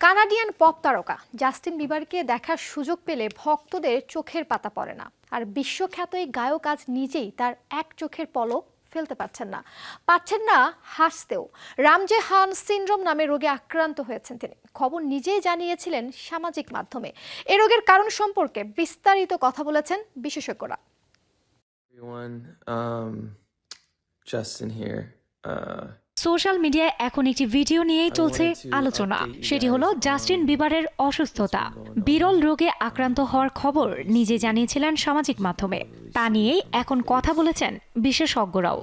Canadian pop তারকা Justin বিবারকে দেখার সুযোগ পেলে ভক্তদের চোখের পাতা পড়ে না আর বিশ্বখ্যাত এই গায়ক আজ নিজেই তার এক চোখের পলক ফেলতে পারছেন না পাচ্ছেন না হাসতেও রামজে হান সিনড্রোম নামে রোগে আক্রান্ত হয়েছেন তিনি খবর নিজেই জানিয়েছিলেন সামাজিক মাধ্যমে এ রোগের কারণ সম্পর্কে বিস্তারিত কথা বলেছেন বিশেষজ্ঞরা everyone. Um, Justin here. Uh, social মিডিয়ায় এখন একটি ভিডিও নিয়েই চলছে আলোচনা। সেটি হলো জাস্টিন বিবারের অসুস্থতা। বিরল রোগে আক্রান্ত হওয়ার খবর নিজে জানিয়েছিলেন সামাজিক মাধ্যমে। তা নিয়েই এখন কথা বলেছেন বিশেষজ্ঞরাও।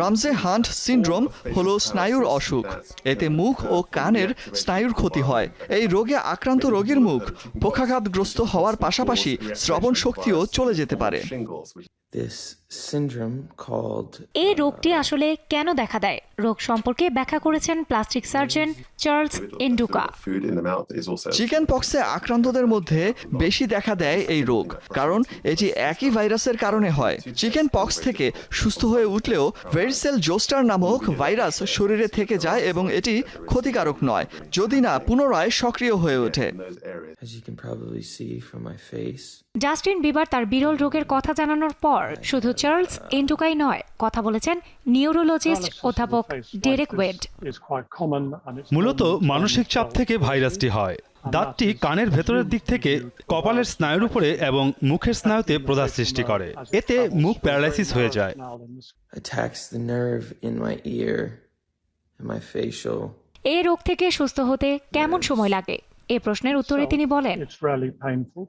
রামজে হান্ট সিন্ড্রোম হলো স্নায়ুর অসুখ। এতে মুখ ও কানের স্নায়ুর ক্ষতি হয়। এই রোগে আক্রান্ত রোগীর মুখ পক্ষাঘাতগ্রস্ত হওয়ার পাশাপাশি শ্রবণ শক্তিও চলে যেতে পারে। Shingles, which this syndrome called এই রোগটি আসলে কেন দেখা দেয়? রোগ সম্পর্কে ব্যাখ্যা করেছেন plastic surgeon Charles Nduka. Chicken পক্সে আক্রান্তদের মধ্যে বেশি দেখা দেয় এই রোগ কারণ এটি একই ভাইরাসের কারণে হয়। চিকেন পক্স থেকে সুস্থ হয়ে উঠলেও ভেরিসেল জোস্টার নামক ভাইরাস শরীরে থেকে যায় এবং এটি ক্ষতিকারক নয় যদি না পুনরায় সক্রিয় হয়ে ওঠে. জাস্টিন বিবার তার বিরল রোগের কথা জানানোর পর শুধু চার্লস এন্ডুকাই নয় কথা বলেছেন নিউরোলজিস্ট অধ্যাপক ডেরেক ওয়েড। মূলত মানসিক চাপ থেকে ভাইরাসটি হয়। দাঁতটি কানের ভেতরের দিক থেকে কপালের স্নায়ুর উপরে এবং মুখের স্নায়ুতে প্রদাহ সৃষ্টি করে। এতে মুখ প্যারালাইসিস হয়ে যায়। এই রোগ থেকে সুস্থ হতে কেমন সময় লাগে? এ প্রশ্নের উত্তরে তিনি বলেন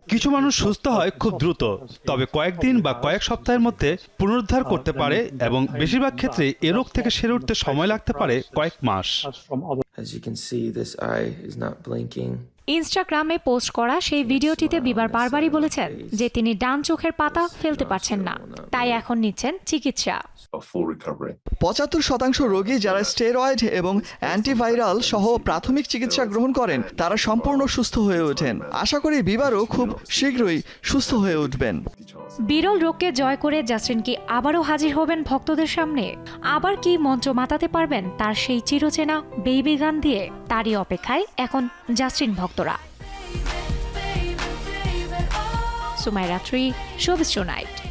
কিছু মানুষ সুস্থ হয় খুব দ্রুত তবে কয়েকদিন বা কয়েক সপ্তাহের মধ্যে পুনরুদ্ধার করতে পারে এবং বেশিরভাগ ক্ষেত্রে এ রোগ থেকে সেরে উঠতে সময় লাগতে পারে কয়েক মাস As you can see, this eye is not blinking. ইনস্টাগ্রামে পোস্ট করা সেই ভিডিওটিতে বিবার বারবারই বলেছেন যে তিনি ডান চোখের পাতা ফেলতে পারছেন না। তাই এখন নিচ্ছেন চিকিৎসা. পঁচাত্তর শতাংশ রোগী যারা স্টেরয়েড এবং অ্যান্টিভাইরাল সহ প্রাথমিক চিকিৎসা গ্রহণ করেন তারা সম্পূর্ণ সুস্থ হয়ে ওঠেন। আশা করি বিবারও খুব শীঘ্রই সুস্থ হয়ে উঠবেন। বিরল রোগকে জয় করে জাস্টিন কি আবারও হাজির হবেন ভক্তদের সামনে? আবার কি মঞ্চ মাতাতে পারবেন তার সেই চিরচেনা বেবি গান দিয়ে? তারই অপেক্ষায় এখন জাস্টিন ভক্তরা। সুমাই রাত্রি শোবিস নাইট।